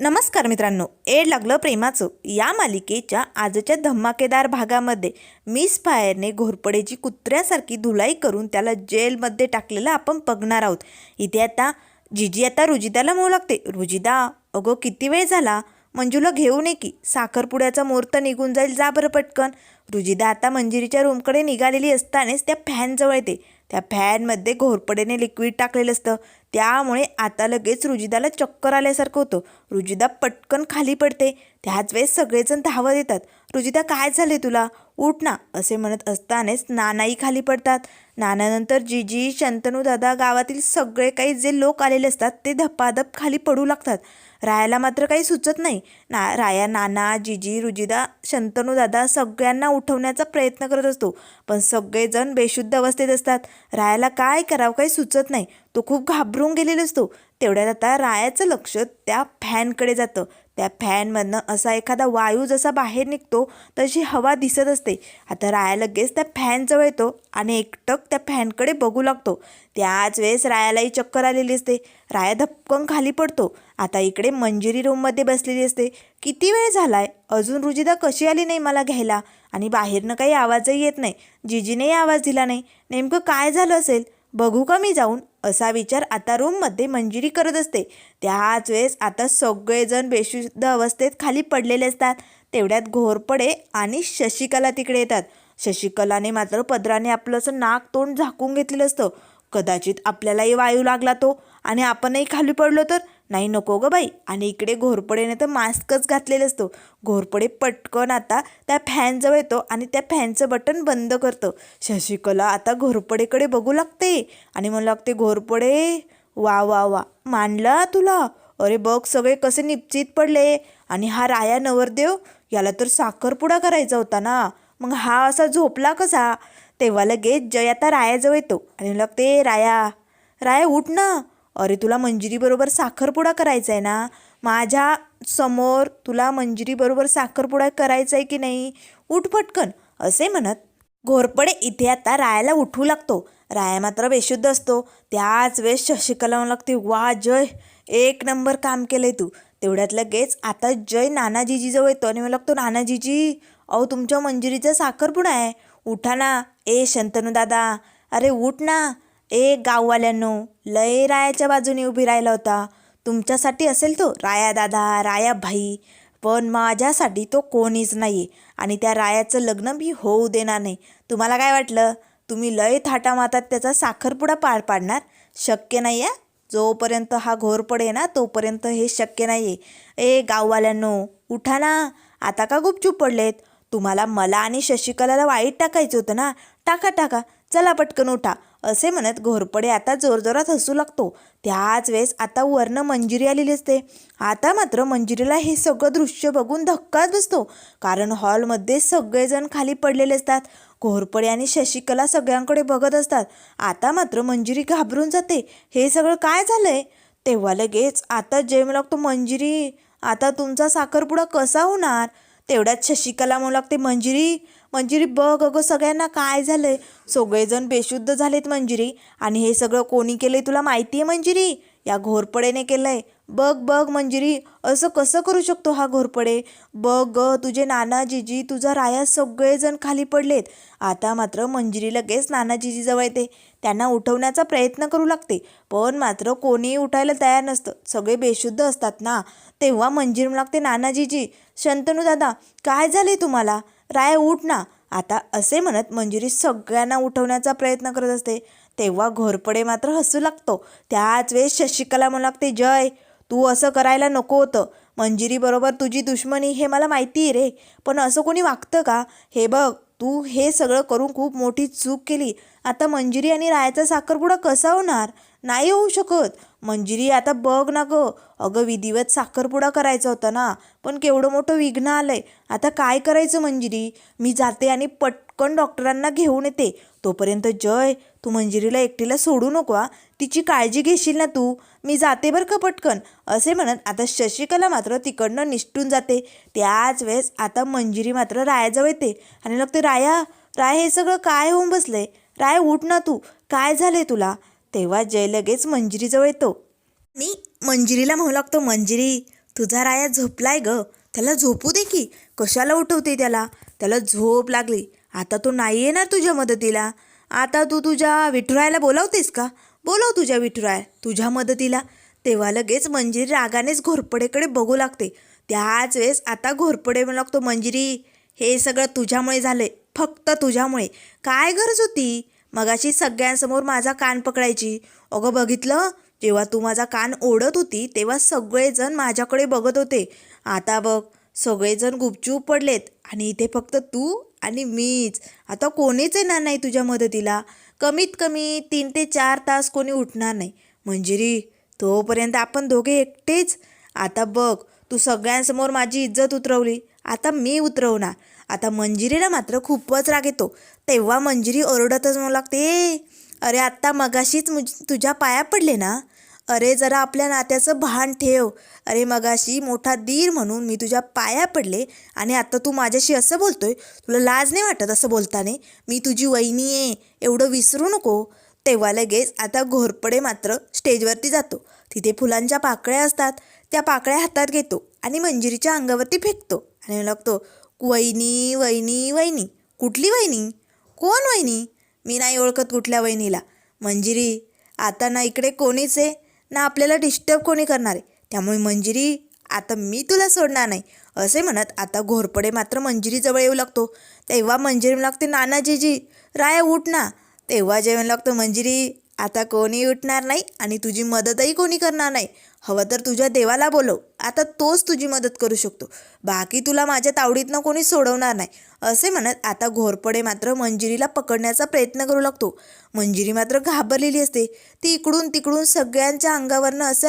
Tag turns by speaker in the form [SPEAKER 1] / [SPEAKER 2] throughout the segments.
[SPEAKER 1] नमस्कार मित्रांनो एड लागलं प्रेमाचं. या मालिकेच्या आजच्या धमाकेदार भागामध्ये मिस फायरने घोरपडेची कुत्र्यासारखी धुलाई करून त्याला जेलमध्ये टाकलेलं आपण बघणार आहोत. इथे आता जिजी आता रुजिदाला म्हणू लागते. रुजिदा अगो किती वेळ झाला? मंजूला घेऊ नये की. साखरपुड्याचा मुहूर्त निघून जाईल जा बरं पटकन. रुजिदा आता मंजिरीच्या रूमकडे निघालेली असतानाच त्या फॅनजवळ येते. त्या फॅनमध्ये घोरपडेने लिक्विड टाकलेलं असतं. त्यामुळे आता लगेच रुजिदाला चक्कर आल्यासारखं होतं. रुजिदा पटकन खाली पडते. त्याच वेळेस सगळेजण धावत येतात. रुजिदा काय झाले तुला? उठ ना असे म्हणत असतानाच नानाही खाली पडतात. नानानंतर जिजी शंतनू दादा गावातील सगळे काही जे लोक आलेले असतात ते धपाधप खाली पडू लागतात. रायाला मात्र काही सुचत नाही. ना राया नाना जिजी रुजिदा शंतनू दादा सगळ्यांना उठवण्याचा प्रयत्न करत असतो. पण सगळेजण बेशुद्ध अवस्थेत असतात. रायाला काय करावं काही सुचत नाही. तो खूप घाबरून गेलेला असतो. तेवढ्यात आता रायाचं लक्ष त्या फॅनकडे जातं. त्या फॅनमधनं असा एखादा वायू जसा बाहेर निघतो तशी हवा दिसत असते. आता राया लगेच त्या फॅनजवळ येतो आणि एकटक त्या फॅनकडे बघू लागतो. त्याच वेळेस रायालाही चक्कर आलेली असते. राया धपकन खाली पडतो. आता इकडे मंजिरी रूममध्ये बसलेली असते. किती वेळ झालाय? अजून रुजिदा कशी आली नाही मला घ्यायला? आणि बाहेरनं काही आवाजही येत नाही. जिजीनेही आवाज दिला नाही. नेमकं काय झालं असेल? बघू का मी जाऊन? असा विचार आता रूममध्ये मंजिरी करत असते. त्याच वेळेस आता सगळेजण बेशुद्ध अवस्थेत खाली पडलेले असतात. तेवढ्यात घोरपडे आणि शशिकला तिकडे येतात. शशिकलाने मात्र पदराने आपलं असं नाक तोंड झाकून घेतलेलं असतं. कदाचित आपल्यालाही वायू लागला तो आणि आपणही खाली पडलो तर? नाही नको गं बाई. आणि इकडे घोरपडेने तर मास्कच घातलेलं असतो. घोरपडे पटकन आता त्या फॅनजवळ येतो आणि त्या फॅनचं बटन बंद करतं. शशिकला आता घोरपडेकडे बघू लागते. आणि म्हणू लागते घोरपडे वा वा वा. मानला तुला? अरे बघ सगळे कसे निपचित पडले. आणि हा राया नवरदेव याला तर साखरपुडा करायचा होता ना. मग हा असा झोपला कसा? तेव्हा लगेच जय आता रायाजवळ येतो. आणि लागते राया राया उठ ना. अरे तुला मंजिरीबरोबर साखरपुडा करायचा आहे ना? माझ्यासमोर तुला मंजिरीबरोबर साखरपुडा करायचा आहे की नाही? उठ पटकन असे म्हणत घोरपडे इथे आता रायाला उठवू लागतो. राया मात्र बेशुद्ध असतो. त्याच वेळेस शशिकला लागते वा जय! एक नंबर काम केलंय तू. तेवढ्यात लगेच आता जय नानाजीजीजवळ येतो आणि मला लागतो नानाजीजी अहो तुमच्या मंजिरीचा साखरपुडा आहे. उठा ना. ए शंतनू दादा. अरे उठ ना. ए गाववाल्यांनो लय रायाच्या बाजूने उभी राहिला होता. तुमच्यासाठी असेल तो राया दादा राया भाई पण माझ्यासाठी तो कोणीच नाही आणि त्या रायाचं लग्न मी होऊ देणार नाही. तुम्हाला काय वाटलं? तुम्ही लय थाटा मातात त्याचा साखरपुडा पार पाडणार? शक्य नाही आहे जोपर्यंत हा घोरपड आहे ना तोपर्यंत हे शक्य नाही आहे ए गाववाल्यांनो उठा ना. आता का गुपचूप पडलेत? तुम्हाला मला आणि शशिकलाला वाईट टाकायचं होतं ना. टाका टाका. चला पटकन उठा. असे म्हणत घोरपडे आता जोरजोरात हसू लागतो. त्याच वेळेस आता वरनं मंजिरी आलेली असते. आता मात्र मंजिरीला हे सगळं दृश्य बघून धक्काच बसतो. कारण हॉलमध्ये सगळेजण खाली पडलेले असतात. घोरपडे आणि शशिकला सगळ्यांकडे बघत असतात. आता मात्र मंजिरी घाबरून जाते. हे सगळं काय झालंय? तेव्हा लगेच आता जेम लागतो मंजिरी आता तुमचा साखरपुडा कसा होणार? तेवढ्यात शशिकला म्हणू लागते मंजिरी मंजिरी बघ अगं सगळ्यांना काय झालंय? सगळेजण बेशुद्ध झालेत मंजिरी. आणि हे सगळं कोणी केलंय तुला माहिती आहे मंजिरी? या घोरपडेने केलंय. बघ बघ मंजिरी असं कसं करू शकतो हा घोरपडे? बघ ग तुझे नानाजीजी तुझा राया सगळेजण खाली पडलेत. आता मात्र मंजिरी लगेच नानाजीजीजवळ येते. त्यांना उठवण्याचा प्रयत्न करू लागते. पण मात्र कोणीही उठायला तयार नसतं. सगळे बेशुद्ध असतात ना? तेव्हा मंजिरी लागते नानाजीजी शंतनू दादा काय झाले तुम्हाला? राय उठ ना. आता असे म्हणत मंजिरी सगळ्यांना उठवण्याचा प्रयत्न करत असते. तेव्हा घोरपडे मात्र हसू लागतो. त्याच वेळेस शशिकला म्हणू लागते जय तू असं करायला नको होतं. मंजिरीबरोबर तुझी दुश्मनी हे मला माहिती आहे रे. पण असं कोणी वागतं का? हे बघ तू हे सगळं करून खूप मोठी चूक केली. आता मंजिरी आणि रायाचा साखरपुडा कसा होणार? नाही होऊ शकत. मंजिरी आता बघ ना गं. अगं विधिवत साखरपुडा करायचा होता ना. पण केवढं मोठं विघ्न आलंय. आता काय करायचं मंजिरी? मी जाते आणि पटकन डॉक्टरांना घेऊन येते. तोपर्यंत जय तू मंजिरीला एकटीला सोडू नको हा. तिची काळजी घेशील ना तू? मी जाते बरं का पटकन? असे म्हणत आता शशिकला मात्र तिकडनं निष्ठून जाते. त्याच वेळेस आता मंजिरी मात्र रायाजवळ येते. आणि मग ते राया राय हे सगळं काय होऊन बसलंय? राय उठ ना तू. काय झालंय तुला? तेव्हा जय लगेच मंजिरीजवळ येतो. मी मंजिरीला म्हणू लागतो मंजिरी तुझा राया झोपलाय ग. त्याला झोपू दे की. कशाला उठवते त्याला? त्याला झोप लागली. आता तो नाही येणार तुझ्या मदतीला. आता तू तुझ्या विठुरायला बोलावतेस का? बोलव तुझ्या विठुराय तुझ्या मदतीला. तेव्हा लगेच मंजिरी रागानेच घोरपडेकडे बघू लागते. त्याच वेळेस आता घोरपडे म्हणू लागतो मंजिरी हे सगळं तुझ्यामुळे झालंय. फक्त तुझ्यामुळे. काय गरज होती? मगाशी सगळ्यांसमोर माझा कान पकडायची. अगं बघितलं? जेव्हा तू माझा कान ओढत होती तेव्हा सगळेजण माझ्याकडे बघत होते. आता बघ सगळेजण गुपचूप पडलेत. आणि इथे फक्त तू आणि मीच. आता कोणीच येणार नाही तुझ्या मदतीला. कमीत कमी तीन ते चार तास कोणी उठणार नाही. म्हणजे मंजिरी तोपर्यंत आपण दोघे एकटेच. आता बघ तू सगळ्यांसमोर माझी इज्जत उतरवली. आता मी उतरवणार. आता मंजिरीला मात्र खूपच राग येतो. तेव्हा मंजिरी ओरडतच म्हणू लागते अरे आत्ता मगाशीच मुज तुझ्या पाया पडले ना? अरे जरा आपल्या नात्याचं भान ठेव. अरे मगाशी मोठा दीर म्हणून मी तुझ्या पाया पडले आणि आता तू माझ्याशी असं बोलतोय तुला लाज नाही वाटत असं बोलताने? मी तुझी वहिनी आहे एवढं विसरू नको. तेव्हा लगेच आता घोरपडे मात्र स्टेजवरती जातो. तिथे फुलांच्या पाकळ्या असतात त्या पाकळ्या हातात घेतो आणि मंजिरीच्या अंगावरती फेकतो आणि लागतो वहिनी वहिनी वहिनी. कुठली वहिनी? कोण वहिनी? मी नाही ओळखत कुठल्या वहिनीला. मंजिरी आता ना इकडे कोणीच आहे? ना आपल्याला डिस्टर्ब कोणी करणार आहे? त्यामुळे मंजिरी आता मी तुला सोडणार नाही. असे म्हणत आता घोरपडे मात्र मंजिरीजवळ येऊ लागतो. तेव्हा मंजिरी लागते नानाजीजी राया उठ ना. तेव्हा जेवण लागतं मंजिरी आता कोणी उठणार नाही आणि तुझी मदतही कोणी करणार नाही. हवं तर तुझ्या देवाला बोलव. आता तोच तुझी मदत करू शकतो. बाकी तुला माझ्या तावडीतनं कोणी सोडवणार नाही. असे म्हणत आता घोरपडे मात्र मंजिरीला पकडण्याचा प्रयत्न करू लागतो. मंजिरी मात्र घाबरलेली असते. ती इकडून तिकडून सगळ्यांच्या अंगावरनं असं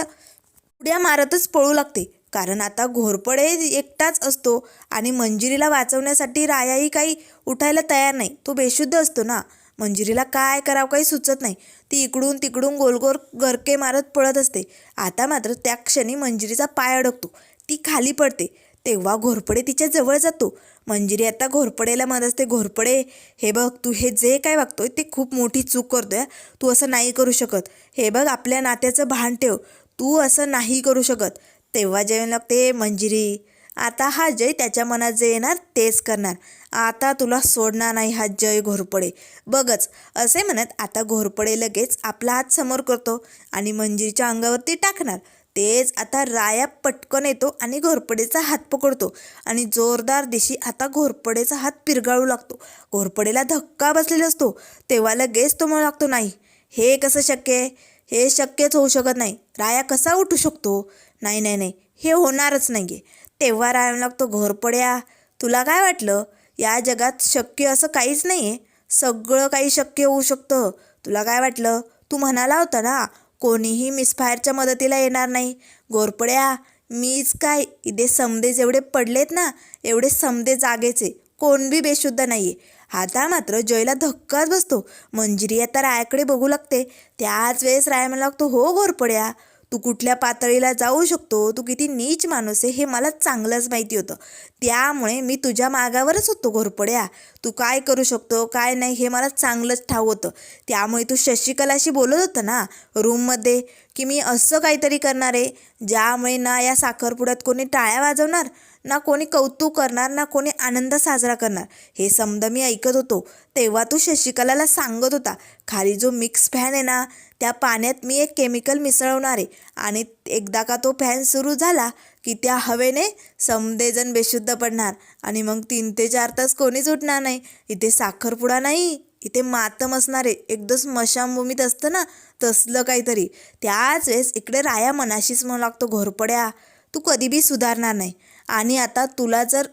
[SPEAKER 1] उड्या मारतच पळू लागते. कारण आता घोरपडे एकटाच असतो आणि मंजिरीला वाचवण्यासाठी रायाही काही उठायला तयार नाही. तो बेशुद्ध असतो ना. मंजिरीला काय करावं काही सुचत नाही. ती इकडून तिकडून गोलगोल गरके मारत पळत असते. आता मात्र त्या क्षणी मंजिरीचा पाय अडकतो. ती खाली पडते. तेव्हा घोरपडे तिच्या जवळ जातो. मंजिरी आता घोरपडेला म्हणत असते घोरपडे हे बघ तू हे जे काय वागतोय ते खूप मोठी चूक करतोय. तू असं नाही करू शकत. हे बघ आपल्या नात्याचं भान ठेव. तू असं नाही करू शकत. तेव्हा जेवण लागते मंजिरी आता हा जय त्याच्या मनात जे येणार तेच करणार. आता तुला सोडणार नाही हा जय घोरपडे. बघच असे म्हणत आता घोरपडे लगेच आपला हात समोर करतो आणि मंजिरीच्या अंगावरती टाकणार. तेच आता राया पटकन येतो आणि घोरपडेचा हात पकडतो आणि जोरदार दिशी आता घोरपडेचा हात पिरगाळू लागतो. घोरपडेला धक्का बसलेला असतो. तेव्हा लगेच तो म्हणू लागतो नाही हे कसं शक्य आहे? हे शक्यच होऊ शकत नाही. राया कसा उठू शकतो? नाही नाही नाही हे होणारच नाही आहे तेव्हा राया लागतो घोरपड्या. तुला काय वाटलं? या जगात शक्य असं काहीच नाही आहे सगळं काही शक्य होऊ शकतं. तुला काय वाटलं? तू म्हणाला होता ना कोणीही मिसफायरच्या मदतीला येणार नाही. घोरपड्या मीच काय? इथे समदे जेवढे पडलेत ना एवढे समदे जागेचे. कोण बी बेशुद्ध नाही आहे आता मात्र जयला धक्काच बसतो. मंजिरी आता रायाकडे बघू लागते. त्याच वेळेस राय मला लागतो हो घोरपड्या तू कुठल्या पातळीला जाऊ शकतो? तू किती नीच माणूस आहे हे मला चांगलंच माहिती होतं. त्यामुळे मी तुझ्या मागावरच होतो घोरपड्या. तू काय करू शकतो काय नाही हे मला चांगलंच ठाव होतं. त्यामुळे तू शशिकलाशी बोलत होतं ना रूममध्ये की मी असं काहीतरी करणार आहे ज्यामुळे ना या साखरपुड्यात कोणी टाळ्या वाजवणार ना कोणी कौतुक करणार ना कोणी आनंद साजरा करणार. हे समजा मी ऐकत होतो. तेव्हा तू शशिकलाला सांगत होता. खाली जो मिक्स फॅन आहे ना त्या पाण्यात मी एक केमिकल मिसळवणार आहे. आणि एकदा का तो फॅन सुरू झाला की त्या हवेने समदेजण बेशुद्ध पडणार. आणि मग तीन ते चार तास कोणीच उठणार नाही. इथे साखरपुडा नाही. इथे मातम असणार आहे. एकदम स्मशानभूमीत असतं ना? तसलं काहीतरी. त्याच वेळेस इकडे राया मनाशीच म्हणू लागतो घोरपड्या तू कधी बी सुधारणार नाही. आणि आता तुला जर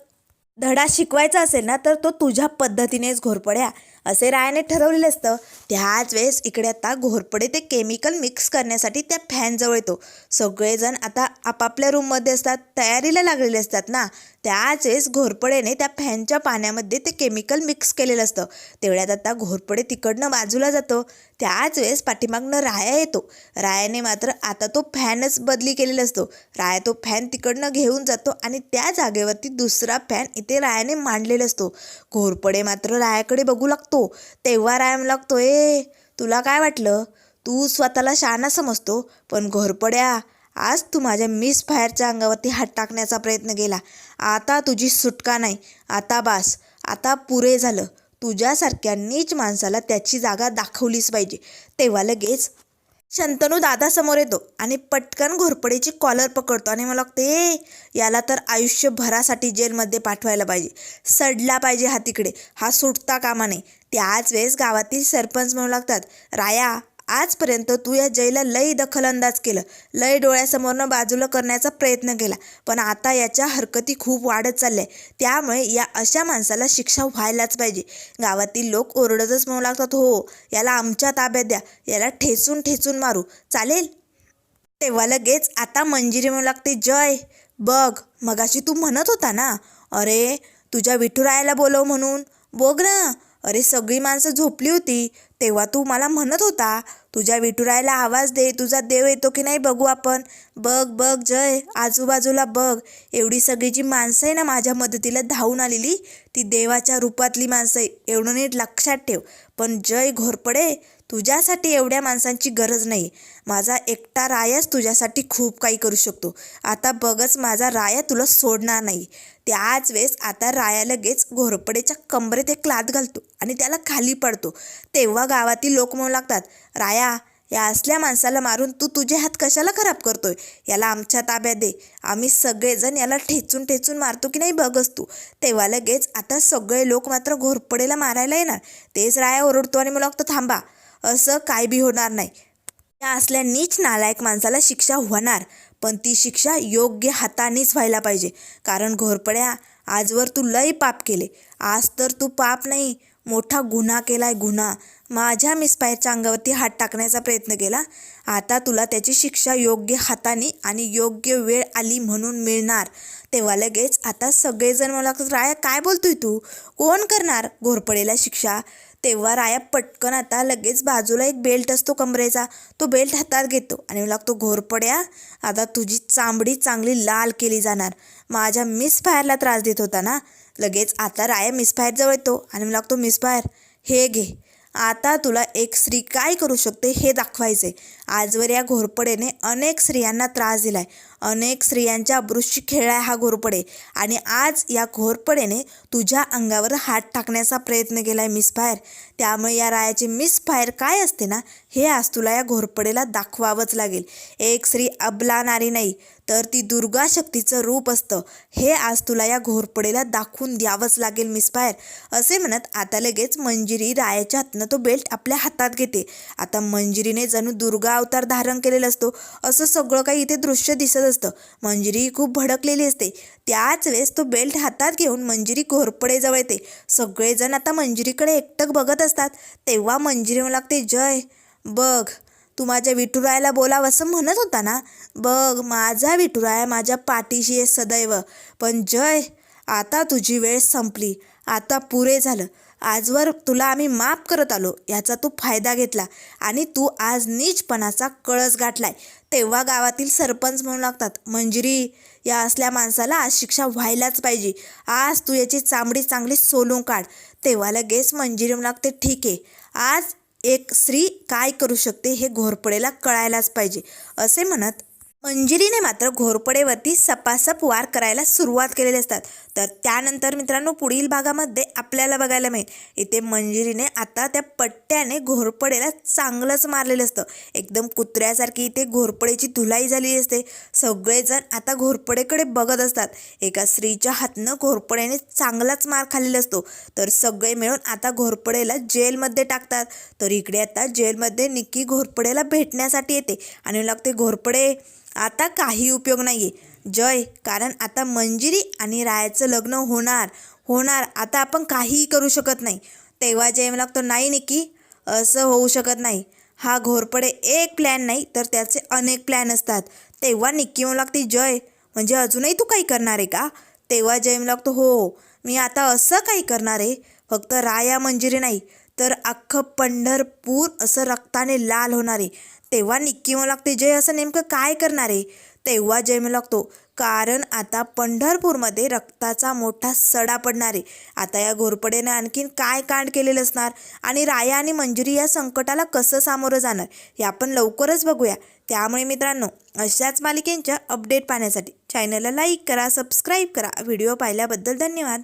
[SPEAKER 1] धडा शिकवायचा असेल ना तर तो तुझ्या पद्धतीनेच घोरपड्या. असे रायाने ठरवलेलं असतं. त्याच वेळेस इकडे आता घोरपडे ते केमिकल मिक्स करण्यासाठी त्या फॅनजवळ येतो. सगळेजण आता आपापल्या रूममध्ये असतात तयारीला लागलेले असतात ना. त्याच वेळेस घोरपडेने त्या फॅनच्या पाण्यामध्ये ते केमिकल मिक्स केलेलं असतं. तेवढ्यात आता घोरपडे तिकडनं बाजूला जातो. त्याच वेळेस पाठीमागनं राया येतो. रायाने मात्र आता तो फॅनच बदली केलेला असतो. राया तो फॅन तिकडनं घेऊन जातो आणि त्या जागेवरती दुसरा फॅन इथे रायाने मांडलेला असतो. घोरपडे मात्र रायाकडे बघू लागतो. तेव्हा राया लागतो ए तुला काय वाटलं? तू स्वतःला शहाणा समजतो पण घोरपड्या आज तू माझ्या मिस फायरच्या अंगावरती हात टाकण्याचा प्रयत्न केला. आता तुझी सुटका नाही. आता बास. आता पुरे झालं. तुझ्यासारख्या नीच माणसाला त्याची जागा दाखवलीच पाहिजे. तेव्हा लगेच शंतनू दादासमोर येतो आणि पटकन घोरपडीची कॉलर पकडतो आणि मला वाटतं याला तर आयुष्यभरासाठी जेलमध्ये पाठवायला पाहिजे. सडला पाहिजे हा तिकडे हा सुटता कामा नाही त्याच वेळेस गावातील सरपंच म्हणू लागतात राया आजपर्यंत तू या जयला लई दखलंदाज केलं. लई डोळ्यासमोरनं बाजूला करण्याचा प्रयत्न केला. पण आता याच्या हरकती खूप वाढत चालल्या त्यामुळे या अशा माणसाला शिक्षा व्हायलाच पाहिजे. गावातील लोक ओरडतच म्हणू लागतात हो याला आमच्या ताब्यात द्या. याला ठेचून ठेचून मारू. चालेल? तेव्हा लगेच आता मंजिरी म्हणू लागते जय बघ मगाशी तू म्हणत होता ना अरे तुझ्या विठुरायाला बोलव म्हणून. बघ ना अरे सगळी माणसं झोपली होती. तेव्हा तू मला म्हणत होता तुझ्या विठुरायला आवाज दे तुझा देव येतो की नाही बघू आपण. बघ बघ जय आजूबाजूला बघ. एवढी सगळी जी माणसं आहे ना माझ्या मदतीला धावून आलेली ती देवाच्या रूपातली माणसं आहे. एवढं नीट लक्षात ठेव. पण जय घोरपडे तुझ्यासाठी एवढ्या माणसांची गरज नाही. माझा एकटा रायाच तुझ्यासाठी खूप काही करू शकतो. आता बघच माझा राया तुला सोडणार नाही. त्याच वेळेस आता राया लगेच घोरपडेच्या कंबरेत एक लाद घालतो आणि त्याला खाली पडतो. तेव्हा गावातील लोक म्हणू लागतात राया या असल्या माणसाला मारून तू तुझे हात कशाला खराब करतोय? याला आमच्या ताब्यात दे. आम्ही सगळेजण याला ठेचून ठेचून मारतो की नाही बघच तू. तेव्हा लगेच आता सगळे लोक मात्र घोरपडेला मारायला येणार. तेच राया ओरडतो आणि मला वाटतं थांबा असं काय बी होणार नाही. त्या असल्या नीच नालायक माणसाला शिक्षा होणार पण ती शिक्षा योग्य हातानेच व्हायला पाहिजे. कारण घोरपड्या आजवर तू लय पाप केले. आज तर तू पाप नाही मोठा गुन्हा केलाय गुन्हा. माझ्या मिसपायरच्या अंगावरती हात टाकण्याचा प्रयत्न केला. आता तुला त्याची शिक्षा योग्य हाताने आणि योग्य वेळ आली म्हणून मिळणार. तेव्हा लगेच आता सगळेजण मला राय काय बोलतोय तू? कोण करणार घोरपडेला शिक्षा? तेव्हा राया पटकन आता लगेच बाजूला एक बेल्ट असतो कमरेचा तो बेल्ट हातात घेतो आणि लागतो घोरपड्या आता तुझी चांबडी चांगली लाल केली जाणार. माझ्या मिस फायरला त्रास देत होता ना. लगेच आता राया मिस फायरजवळ येतो आणि मला लागतो मिसफायर हे घे. आता तुला एक स्त्री काय करू शकते हे दाखवायचे आजवर या घोरपडेने अनेक स्त्रियांना त्रास दिलाय. अनेक स्त्रियांच्या अब्रुशी खेळाय हा घोरपडे. आणि आज या घोरपडेने तुझ्या अंगावर हात टाकण्याचा प्रयत्न केलाय मिसफायर त्यामुळे या रायाचे मिसफायर काय असते ना हे आज तुला या घोरपडेला दाखवावंच लागेल. एक स्त्री अबला नारी नाही तर ती दुर्गा शक्तीचं रूप असतं. हे आज तुला या घोरपडेला दाखवून द्यावंच लागेल मिसफायर असे म्हणत आता लगेच मंजिरी रायाच्या हातनं तो बेल्ट आपल्या हातात घेते. आता मंजिरीने जणू दुर्गा अवतार धारण केलेला असतो. असं सगळं काही इथे दृश्य दिसत असतं. मंजिरी खूप भडकलेली असते. त्याच वेळेस तो बेल्ट हातात घेऊन मंजिरी घोरपडेजवळ येते. सगळेजण आता मंजिरीकडे एकटक बघत असतात. तेव्हा मंजिरी मला लागते जय बघ. तू माझ्या विठुरायाला बोलाव असं म्हणत होता ना? बघ माझा विठुराया माझ्या पाठीशी आहे सदैव. पण जय आता तुझी वेळ संपली. आता पुरे झालं. आजवर तुला आम्ही माफ करत आलो. याचा तू फायदा घेतला. आणि तू आज नीचपणाचा कळस गाठलाय. तेव्हा गावातील सरपंच म्हणू लागतात मंजिरी या असल्या माणसाला आज शिक्षा व्हायलाच पाहिजे. आज तू याची चांबडी चांगली सोलून काढ. तेव्हा लगेच मंजिरी म्हणू लागते ठीक आहे. आज एक स्त्री काय करू शकते हे घोरपडेला कळायलाच पाहिजे. असे म्हणत मंजिरीने मात्र घोरपडेवरती सपासप वार करायला सुरुवात केलेली असतात. तर त्यानंतर मित्रांनो पुढील भागामध्ये आपल्याला बघायला मिळेल. इथे मंजिरीने आता त्या पट्ट्याने घोरपडेला चांगलंच मारलेलं असतं. एकदम कुत्र्यासारखी इथे घोरपडेची धुलाई झालेली असते. सगळेजण आता घोरपडेकडे बघत असतात. एका स्त्रीच्या हातनं घोरपड्याने चांगलाच मार खाल्लेला असतो. तर सगळे मिळून आता घोरपडेला जेलमध्ये टाकतात. तर इकडे आता जेलमध्ये निक्की घोरपडेला भेटण्यासाठी येते. आणि लागते घोरपडे आता काही उपयोग नाही आहे जय कारण आता मंजिरी आणि रायाचं लग्न होणार. होणार आता आपण काहीही करू शकत नाही. तेव्हा जय मला लागतो नाही निकी असं होऊ शकत नाही. हा घोरपडे एक प्लॅन नाही तर त्याचे अनेक प्लॅन असतात. तेव्हा निक्की म्हणू लागते जय म्हणजे अजूनही तू काही करणार आहे का? तेव्हा जय म्हणू लागतो हो, हो मी आता असं काही करणार आहे. फक्त राया मंजिरी नाही तर अख्खं पंढरपूर असं रक्ताने लाल होणार. आहे तेव्हा निक्की म्हणू लागते जय असं नेमकं काय करणार? आहे तेव्हा जयम लागतो कारण आता पंढरपूरमध्ये रक्ताचा मोठा सडा पडणार आहे. आता या घोरपडेने आणखीन काय कांड केलेलं असणार? आणि राया आणि मंजुरी या संकटाला कसं सामोरं जाणार? हे आपण लवकरच बघूया. त्यामुळे मित्रांनो अशाच मालिकेंच्या अपडेट पाहण्यासाठी चॅनलला लाईक करा सबस्क्राईब करा. व्हिडिओ पाहिल्याबद्दल धन्यवाद.